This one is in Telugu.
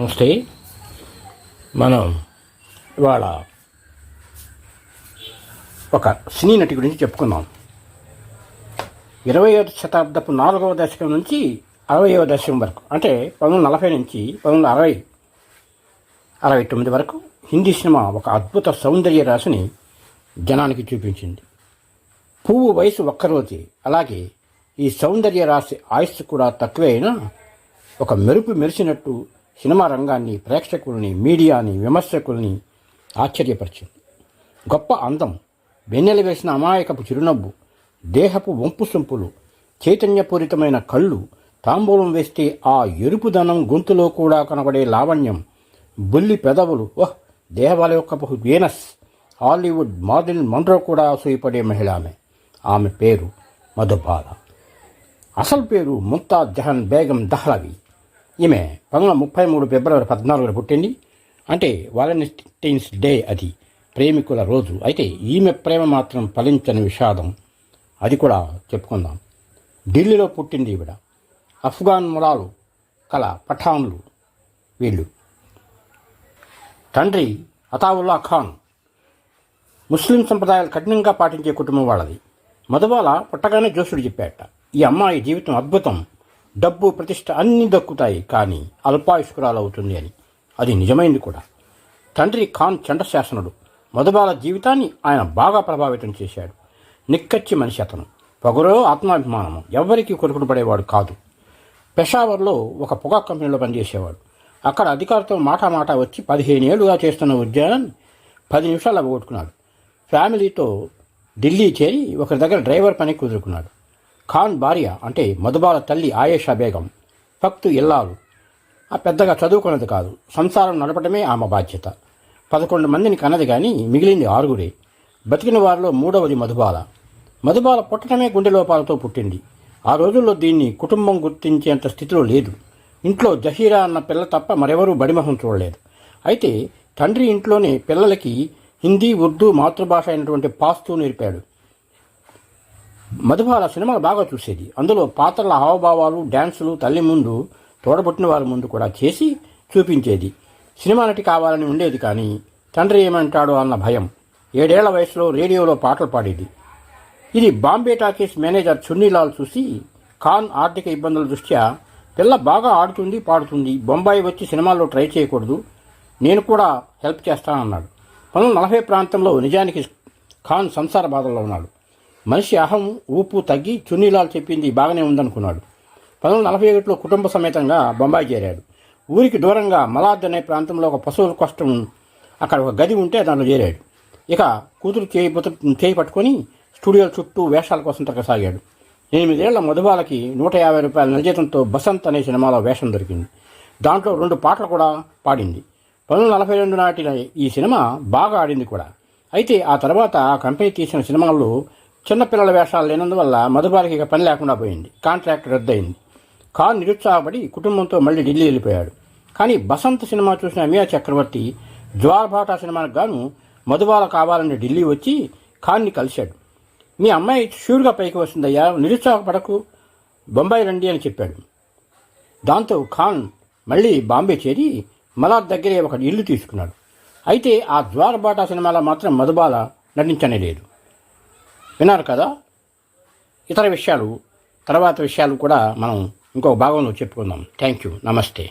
నమస్తే మనం ఇవాళ ఒక సినీ నటి గురించి చెప్పుకుందాం. ఇరవయో శతాబ్దపు నాలుగవ దశకం నుంచి అరవయవ దశకం వరకు అంటే పంతొమ్మిది నలభై నుంచి పంతొమ్మిది అరవై అరవై తొమ్మిది వరకు హిందీ సినిమా ఒక అద్భుత సౌందర్య రాశిని జనానికి చూపించింది. పువ్వు వయసు ఒక్కరోజే అలాగే ఈ సౌందర్య రాశి ఆయుస్సు కూడా తక్కువే అయినా ఒక మెరుపు మెరిసినట్టు సినిమా రంగాన్ని ప్రేక్షకుల్ని మీడియాని విమర్శకుల్ని ఆశ్చర్యపరిచింది. గొప్ప అందం వెన్నెల వేసిన అమాయకపు చిరునవ్వు దేహపు వంపు సొంపులు చైతన్యపూరితమైన కళ్ళు తాంబూలం వేస్తే ఆ ఎరుపుదనం గొంతులో కూడా కనబడే లావణ్యం బుల్లి పెదవులు ఓహ్ దేవాలయొక్కపు వీనస్ హాలీవుడ్ మోడల్ మండ్రో కూడా అసూయపడే మహిళ ఆమె ఆమె పేరు మధుబాల. అసలు పేరు ముంతాజ్ జహన్ బేగం దహ్లవి. ఈమె పంతొమ్మిది ముప్పై మూడు ఫిబ్రవరి పద్నాలుగున పుట్టింది. అంటే వాలంటైన్స్ డే అది ప్రేమికుల రోజు. అయితే ఈమె ప్రేమ మాత్రం ఫలించని విషాదం. అది కూడా చెప్పుకుందాం. ఢిల్లీలో పుట్టింది ఈవిడ. అఫ్ఘాన్ ములాలు కల పఠాన్లు వీళ్ళు. తండ్రి అతావుల్లా ఖాన్ ముస్లిం సంప్రదాయాలు కఠినంగా పాటించే కుటుంబం వాళ్ళది. మధువాల పుట్టగానే జోసుడు చెప్పాట ఈ అమ్మాయి జీవితం అద్భుతం. డబ్బు ప్రతిష్ట అన్నీ దక్కుతాయి కానీ అల్పాయుష్కురాలు అవుతుంది అని. అది నిజమైంది కూడా. తండ్రి ఖాన్ చండశాసనుడు. మధుబాల జీవితాన్ని ఆయన బాగా ప్రభావితం చేశాడు. నిక్కచ్చి మనిషి అతను. పొగరో ఆత్మాభిమానము. ఎవ్వరికీ కొరుకుడు పడేవాడు కాదు. పెషావర్లో ఒక పొగా కంపెనీలో పనిచేసేవాడు. అక్కడ అధికారితో మాటామాట వచ్చి పదిహేను ఏళ్ళుగా చేస్తున్న ఉద్యోగాన్ని పది నిమిషాలు అవ్వగొట్టుకున్నాడు. ఫ్యామిలీతో ఢిల్లీ చేరి ఒకరి దగ్గర డ్రైవర్ పని కుదురుకున్నాడు. ఖాన్ భార్య అంటే మధుబాల తల్లి ఆయేషా బేగం. భక్తు ఇల్లాలు. ఆ పెద్దగా చదువుకున్నది కాదు. సంసారం నడపడమే ఆమె బాధ్యత. పదకొండు మందిని కన్నది కానీ మిగిలింది ఆరుగురే. బతికిన వారిలో మూడవది మధుబాల. మధుబాల పుట్టడమే గుండె లోపాలతో పుట్టింది. ఆ రోజుల్లో దీన్ని కుటుంబం గుర్తించేంత స్థితిలో లేదు. ఇంట్లో జహీరా అన్న పిల్ల తప్ప మరెవరూ బడిమహం చూడలేదు. అయితే తండ్రి ఇంట్లోనే పిల్లలకి హిందీ ఉర్దూ మాతృభాష అయినటువంటి పాస్తూ నేర్పాడు. మధుబాల సినిమాలు బాగా చూసేది. అందులో పాత్రల హావభావాలు డ్యాన్సులు తల్లి ముందు తోడబుట్టిన వారి ముందు కూడా చేసి చూపించేది. సినిమా నటి కావాలని ఉండేది కానీ తండ్రి ఏమంటాడో అన్న భయం. ఏడేళ్ళ వయసులో రేడియోలో పాటలు పాడేది. ఇది బాంబే టాకీస్ మేనేజర్ చున్నీలాల్ చూసి ఖాన్ ఆర్థిక ఇబ్బందుల దృష్ట్యా పిల్ల బాగా ఆడుతుంది పాడుతుంది బొంబాయి వచ్చి సినిమాల్లో ట్రై చేయకూడదు నేను కూడా హెల్ప్ చేస్తానన్నాడు. పంతొమ్మిది నలభై ప్రాంతంలో నిజానికి ఖాన్ సంసార బాధల్లో ఉన్నాడు. మనిషి అహం ఊపు తగ్గి చున్నీలాల్ చెప్పింది బాగానే ఉందనుకున్నాడు. పంతొమ్మిది నలభై ఒకటిలో కుటుంబ సమేతంగా బొంబాయి చేరాడు. ఊరికి దూరంగా మలాద్ అనే ప్రాంతంలో ఒక పశువుల కష్టం అక్కడ ఒక గది ఉంటే దాంట్లో చేరాడు. ఇక కూతురు చేయి చేయి పట్టుకొని స్టూడియోల చుట్టూ వేషాల కోసం తగ్గసాగాడు. ఎనిమిదేళ్ళ మధుబాలకి నూట యాభై రూపాయల నిర్జీతంతో బసంత్ అనే సినిమాలో వేషం దొరికింది. దాంట్లో రెండు పాటలు కూడా పాడింది. పంతొమ్మిది నలభై రెండు నాటి ఈ సినిమా బాగా ఆడింది కూడా. అయితే ఆ తర్వాత ఆ కంపెనీ తీసిన సినిమాల్లో చిన్నపిల్లల వేషాలు లేనందువల్ల మధుబాలకి ఇక పని లేకుండా పోయింది. కాంట్రాక్ట్ రద్దయింది. ఖాన్ నిరుత్సాహపడి కుటుంబంతో మళ్ళీ ఢిల్లీ వెళ్ళిపోయాడు. కానీ బసంత్ సినిమా చూసిన అమియా చక్రవర్తి జ్వాలభాటా సినిమాకు గాను మధుబాల కావాలని ఢిల్లీ వచ్చి ఖాన్ని కలిశాడు. మీ అమ్మాయి షూర్గా పైకి వస్తుందయ్యా నిరుత్సాహపడకు బొంబాయి రండి అని చెప్పాడు. దాంతో ఖాన్ మళ్ళీ బాంబే చేరి మలాద్ దగ్గరే ఒక ఇల్లు తీసుకున్నాడు. అయితే ఆ ద్వారబాటా సినిమాలో మాత్రం మధుబాల నటించనే లేదు. విన్నారు కదా? ఇతర విషయాలు తర్వాత విషయాలు కూడా మనం ఇంకో భాగంలో చెప్పుకుందాం. థ్యాంక్ యూ నమస్తే